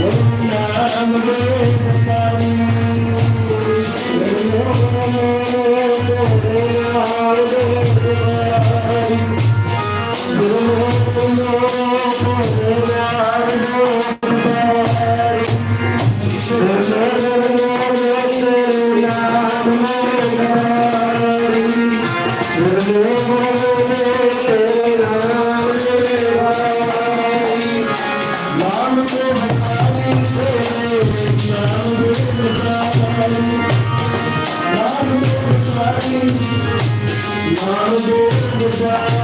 ਨਾਮ ਜਪਣਾ ਹੈ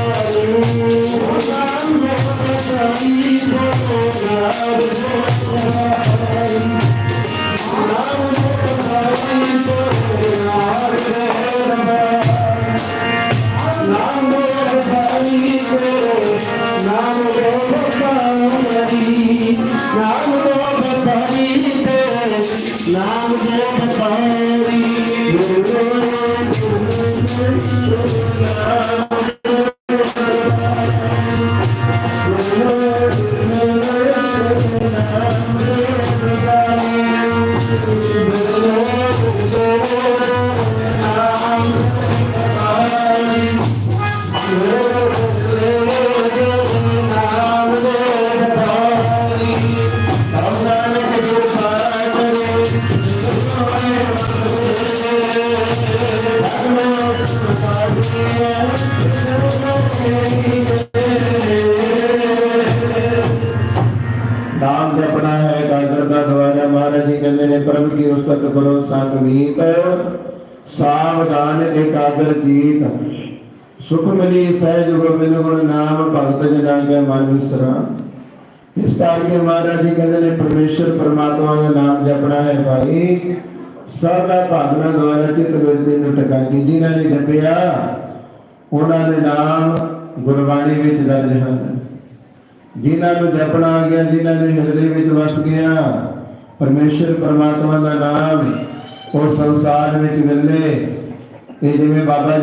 ਗਾਦਰ ਦਾ ਦਵਾਰਾ ਮਹਾਰਾਜ ਜੀ ਕਹਿੰਦੇ ਨੇ, ਪ੍ਰਭ ਕੀ ਉਸਤਤ ਕਰੋ ਸੰਗ ਮੀਤ। ਸਾਵਧਾਨ ਇਕਾਗਰ ਜੀਤ। ਸੁਖ ਮਿਲੀ ਸਹਿਜ ਗੋਬਿੰਦ ਗੁਣ ਨਾਮ ਭਗਤ ਜਨਾਂ ਕੇ ਮਨ ਵਿਸਰਾ ਇਸ ਕਰਕੇ ਮਹਾਰਾਜ ਜੀ ਕਹਿੰਦੇ ਨੇ, ਪਰਮੇਸ਼ਰ ਪਰਮਾਤਮਾ ਦਾ ਨਾਮ ਜਪਣਾ ਹੈ ਭਾਈ। ਸਰਦਾ ਭਾਵਨਾ ਦੁਆਰਾ ਚਿਤ ਬਿਰਦੇ ਨੂੰ ਟਿਕਾਈ ਜਿਨ੍ਹਾਂ ਨੇ ਜਪਿਆ, ਉਹਨਾਂ ਦੇ ਨਾਮ ਗੁਰਬਾਣੀ ਵਿੱਚ ਦਰਜ ਹਨ। ਜਿਨ੍ਹਾਂ ਨੂੰ ਜਪਣਾ ਆ ਗਿਆ, ਜਿਨ੍ਹਾਂ ਦੇ ਹਿਰਦੇ ਵਿੱਚ ਵਸ ਗਿਆ, ਪਰਮੇਸ਼ਰ ਪਰਮਾਤਮਾ ਦਾ ਨਾਮ ਉਹ ਸੰਸਾਰ ਵਿੱਚ ਮਿਲੇ। ਇਹ ਜਿਵੇਂ ਬਾਬਾ ਜੀ